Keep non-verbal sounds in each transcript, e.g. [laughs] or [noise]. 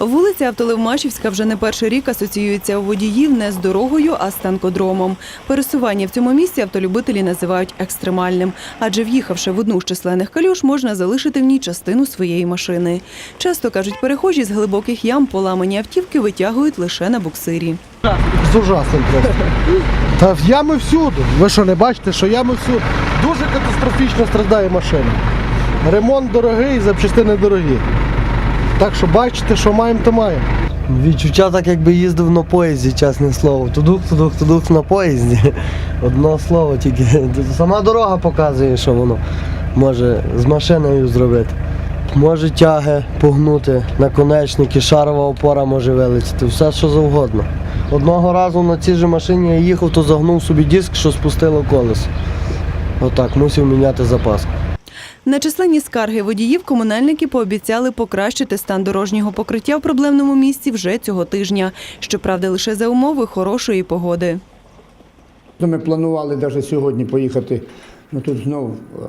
Вулиця Автолевмашівська вже не перший рік асоціюється у водіїв не з дорогою, а з танкодромом. Пересування в цьому місці автолюбителі називають екстремальним, адже в'їхавши в одну з численних калюш, можна залишити в ній частину своєї машини. Часто кажуть, перехожі з глибоких ям поламані автівки витягують лише на буксирі. З ужасним просто. Та ями всюди. Ви що не бачите, що ями всюди. Дуже катастрофічно страждає машина. Ремонт дорогий, запчастини дорогі. Так що бачите, що маємо, то маємо. Відчуття так, якби їздив на поїзді, чесне слово. Тудух, тудух, тудух на поїзді. [laughs] Одно слово тільки. Сама дорога показує, що воно може з машиною зробити. Може тяги погнути, наконечники, шарова опора може вилетіти, все що завгодно. Одного разу на цій же машині я їхав, то загнув собі диск, що спустило колесо. Отак, мусив міняти запаску. На численні скарги водіїв комунальники пообіцяли покращити стан дорожнього покриття в проблемному місці вже цього тижня. Щоправда, лише за умови хорошої погоди. Ну, Ми планували навіть сьогодні поїхати, ну тут знову е,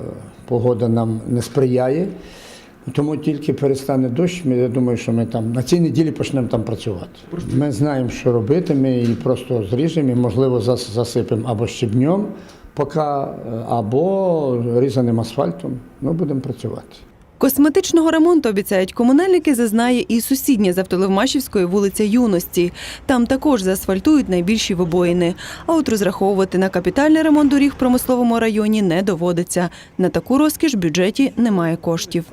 погода нам не сприяє. Тому тільки перестане дощ, я думаю, що ми там на цій неділі почнемо там працювати. Ми знаємо, що робити, ми її просто зріжемо і, можливо, засипемо або щебнем, поки, е, або різаним асфальтом. Ми будемо працювати. Косметичного ремонту, обіцяють комунальники, зазнає і сусідня з Автолевмашівської вулиця Юності. Там також заасфальтують найбільші вибоїни. А от розраховувати на капітальний ремонт доріг в промисловому районі не доводиться. На таку розкіш в бюджеті немає коштів.